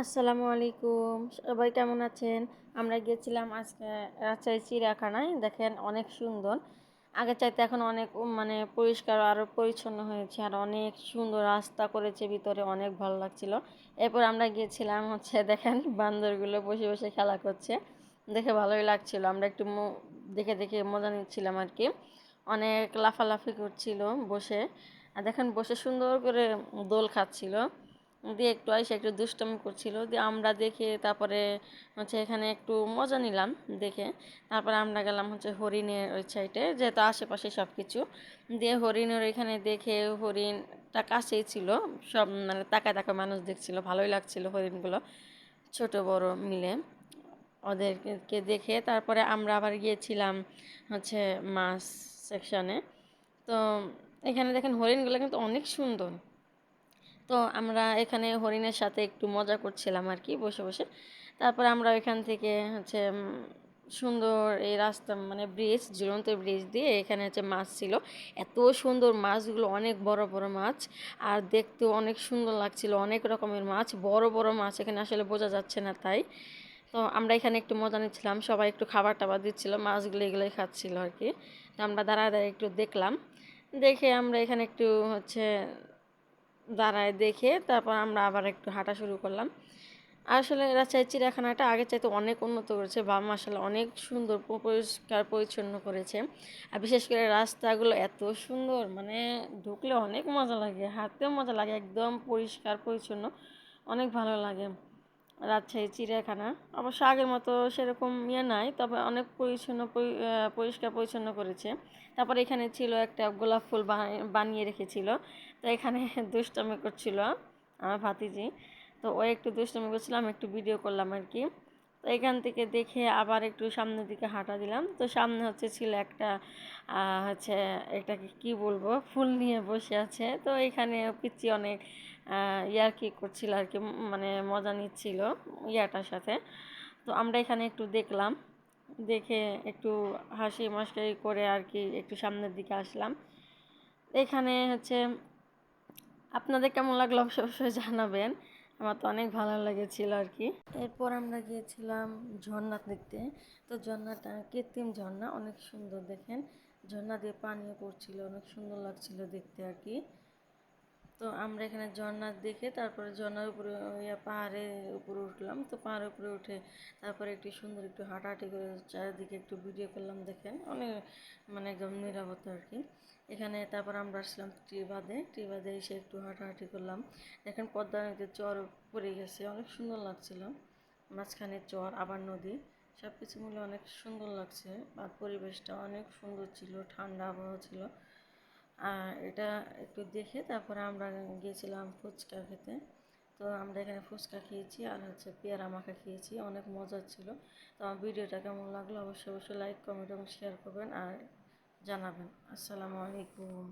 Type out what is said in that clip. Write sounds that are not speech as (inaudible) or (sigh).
আসসালামু আলাইকুম। সবাই কেমন আছেন? আমরা গিয়েছিলাম আজকে রাজশাহী চিড়িয়াখানায়। দেখেন অনেক সুন্দর। আগে চাইতে এখন অনেক মানে পরিষ্কার আরও পরিচ্ছন্ন হয়েছে আর অনেক সুন্দর রাস্তা করেছে ভিতরে, অনেক ভালো লাগছিল। এরপর আমরা গিয়েছিলাম হচ্ছে, দেখেন বান্দরগুলো বসে বসে খেলা করছে। দেখে ভালোই লাগছিল। আমরা একটু দেখে দেখে মজা নিচ্ছিলাম আর কি। অনেক লাফালাফি করছিল বসে। আর দেখেন বসে সুন্দর করে দোল খাচ্ছিল। দিয়ে একটু এসে একটু দুষ্টমি করছিল। দিয়ে আমরা দেখে তারপরে হচ্ছে এখানে একটু মজা নিলাম দেখে। তারপরে আমরা গেলাম হচ্ছে হরিণের ওই সাইডে যেহেতু আশেপাশে সব কিছু দিয়ে হরিণের এখানে দেখে হরিণটা কাছেই ছিল। সব মানে তাকায় তাকায় মানুষ দেখছিল, ভালোই লাগছিল হরিণগুলো ছোট বড় মিলে। ওদেরকে দেখে তারপরে আমরা আবার গিয়েছিলাম হচ্ছে মাছ সেকশানে তো এখানে দেখেন হরিণগুলো কিন্তু অনেক সুন্দর। তো আমরা এখানে হরিণের সাথে একটু মজা করছিলাম আর কি, বসে বসে। তারপর আমরা এখান থেকে হচ্ছে সুন্দর এই রাস্তা মানে ব্রিজ ঝুলন্ত ব্রিজ দিয়ে এখানে হচ্ছে মাছ ছিল। এত সুন্দর মাছগুলো, অনেক বড় বড় মাছ। আর দেখতেও অনেক সুন্দর লাগছিল, অনেক রকমের মাছ, বড় বড় মাছ, এখানে আসলে বোঝা যাচ্ছে না তাই। তো আমরা এখানে একটু মজা নিচ্ছিলাম, সবাই একটু খাবার টাবার দিচ্ছিল, মাছগুলো এগুলোই খাচ্ছিল আর কি। তো আমরা দাঁড়ায় দাঁড়ায় একটু দেখলাম। দেখে আমরা এখানে একটু হচ্ছে দাঁড়ায় দেখে তারপর আমরা আবার একটু হাঁটা শুরু করলাম। আসলে রাজশাহী চিড়িয়াখানাটা আগে চাইতে অনেক উন্নত করেছে, বা আসলে অনেক সুন্দর পরিষ্কার পরিচ্ছন্ন করেছে। আর বিশেষ করে রাস্তাগুলো এত সুন্দর মানে ঢুকলে অনেক মজা লাগে, হাঁটতেও মজা লাগে, একদম পরিষ্কার পরিচ্ছন্ন, অনেক ভালো লাগে। রাজশাহী, চিড়িয়াখানা। অবশ্য আগের মতো সেরকম ইয়ে নাই, তবে অনেক পরিচ্ছন্ন পরিষ্কার পরিচ্ছন্ন করেছে। তারপর এখানে ছিল একটা গোলাপ ফুল বানিয়ে রেখেছিল। তো এখানে (laughs) দুষ্টমি করছিল আমার ভাতিজি। তো ও একটু দুষ্টমি করছিল, আমি একটু ভিডিও করলাম আর কি। তো এখান থেকে দেখে আবার একটু সামনের দিকে হাঁটা দিলাম। তো সামনে হচ্ছে ছিল একটা হচ্ছে এটাকে কি বলব? ফুল নিয়ে বসে আছে। তো এখানে পিচ্ছি অনেক ইয়ার কি করছিল আর কি মানে মজা নিচ্ছিল ইয়াটার সাথে। তো আমরা এখানে একটু দেখলাম, দেখে একটু হাসি মস্কারি করে আর কি একটু সামনের দিকে আসলাম। এখানে হচ্ছে, আপনাদের কেমন লাগল অবশ্যই জানাবেন। আমার তো অনেক ভালো লেগেছিল আর কি। এরপর আমরা গিয়েছিলাম ঝর্ণা দেখতে তো ঝর্ণাটা কৃত্রিম ঝর্ণা, অনেক সুন্দর দেখেন। ঝর্ণা দিয়ে পানিও পড়ছিল, অনেক সুন্দর লাগছিল দেখতে আর কি। তো আমরা এখানে ঝর্ণা দেখে তারপরে ঝর্ণার উপরে পাহাড়ের উপরে উঠলাম। তো পাহাড়ের উপরে উঠে তারপরে একটু সুন্দর একটু হাঁটাহাঁটি করে চারিদিকে একটু ভিডিও করলাম দেখেন। অনেক মানে একদম নিরাপত্তা আর কি। এখানে তারপর আমরা আসলাম ট্রিবাদে ট্রিবাদে এসে একটু হাঁটাহাঁটি করলাম। দেখেন পদ্মা নদীতে চর পড়ে গেছে, অনেক সুন্দর লাগছিল। মাঝখানে চর, আবার নদী সব কিছু মিলে অনেক সুন্দর লাগছে। আর পরিবেশটা অনেক সুন্দর ছিল, ঠান্ডা আবহাওয়া ছিল। আর এটা একটু দেখে তারপরে আমরা গিয়েছিলাম ফুচকা খেতে। তো আমরা এখানে ফুচকা খেয়েছি আর হচ্ছে পেয়ারা মাখা খেয়েছি, অনেক মজা ছিল। তো আমার ভিডিওটা কেমন লাগল অবশ্যই অবশ্যই লাইক কমেন্ট এবং শেয়ার করবেন আর জানাবেন। আসসালামু আলাইকুম।